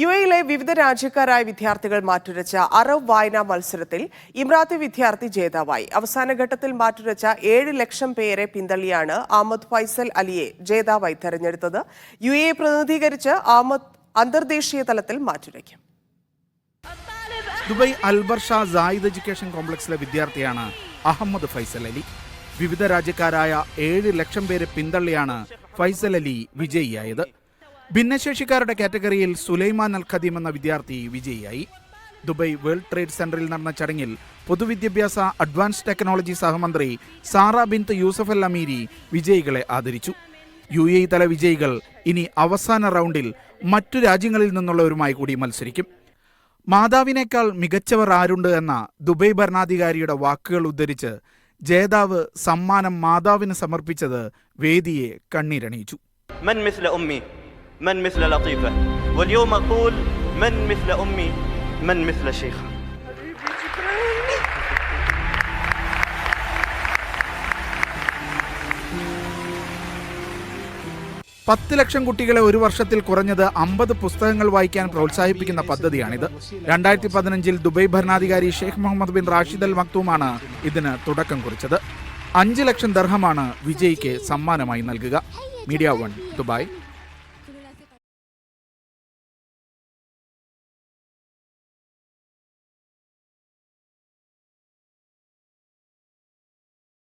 U എയിലെ വിവിധ രാജ്യക്കാരായ വിദ്യാർത്ഥികൾ മാറ്റുരച്ച അറബ് വായനാ മത്സരത്തിൽ ഇമ്രാത്തി വിദ്യാർത്ഥി ജേതാവായി. അവസാന ഘട്ടത്തിൽ മാറ്റുരച്ച ഏഴ് ലക്ഷം പേരെ പിന്തള്ളിയാണ് അഹമ്മദ് ഫൈസൽ അലിയെ ജേതാവായി തെരഞ്ഞെടുത്തത്. യു എ പ്രതിനിധീകരിച്ച് അഹമ്മദ് അന്തർദേശീയ തലത്തിൽ മാറ്റുരയ്ക്കും. Dubai Al Barsha Zayed education കോംപ്ലക്സിലെ വിദ്യാർത്ഥിയാണ് അഹമ്മദ് ഫൈസൽ അലി. വിവിധ രാജ്യക്കാരായ ഏഴ് ലക്ഷം പേരെ പിന്തള്ളിയാണ് ഫൈസൽ അലി വിജയിയായത്. ഭിന്നശേഷിക്കാരുടെ കാറ്റഗറിയിൽ സുലൈമാൻ അൽ ഖദീം എന്ന വിദ്യാർത്ഥി വിജയിയായി. ദുബൈ വേൾഡ് ട്രേഡ് സെന്ററിൽ നടന്ന ചടങ്ങിൽ പൊതുവിദ്യാഭ്യാസ അഡ്വാൻസ് ടെക്നോളജി സഹമന്ത്രി Sarah bint Yousif Al Amiri വിജയികളെ ആദരിച്ചു. യു എ തല വിജയികൾ ഇനി അവസാന റൗണ്ടിൽ മറ്റു രാജ്യങ്ങളിൽ നിന്നുള്ളവരുമായി കൂടി മത്സരിക്കും. മാതാവിനേക്കാൾ മികച്ചവർ ആരുണ്ട് എന്ന ദുബൈ ഭരണാധികാരിയുടെ വാക്കുകൾ ഉദ്ധരിച്ച് ജേതാവ് സമ്മാനം മാതാവിന് സമർപ്പിച്ചത് വേദിയെ കണ്ണീരണിയിച്ചു. من مثل لطيفة واليوم أقول من مثل أمي من مثل شيخة പത്ത് ലക്ഷം കുട്ടികളെ ഒരു വർഷത്തിൽ കുറഞ്ഞത് അമ്പത് പുസ്തകങ്ങൾ വായിക്കാൻ പ്രോത്സാഹിപ്പിക്കുന്ന പദ്ധതിയാണിത് രണ്ടായിരത്തി പതിനഞ്ചിൽ ദുബൈ ഭരണാധികാരി Sheikh Mohammed bin Rashid Al മക്തൂമാണ് ഇതിന് തുടക്കം കുറിച്ചത് അഞ്ച് ലക്ഷം ദർഹമാണ് വിജയിക്ക് സമ്മാനമായി നൽകുക മീഡിയ വൺ ദുബായ്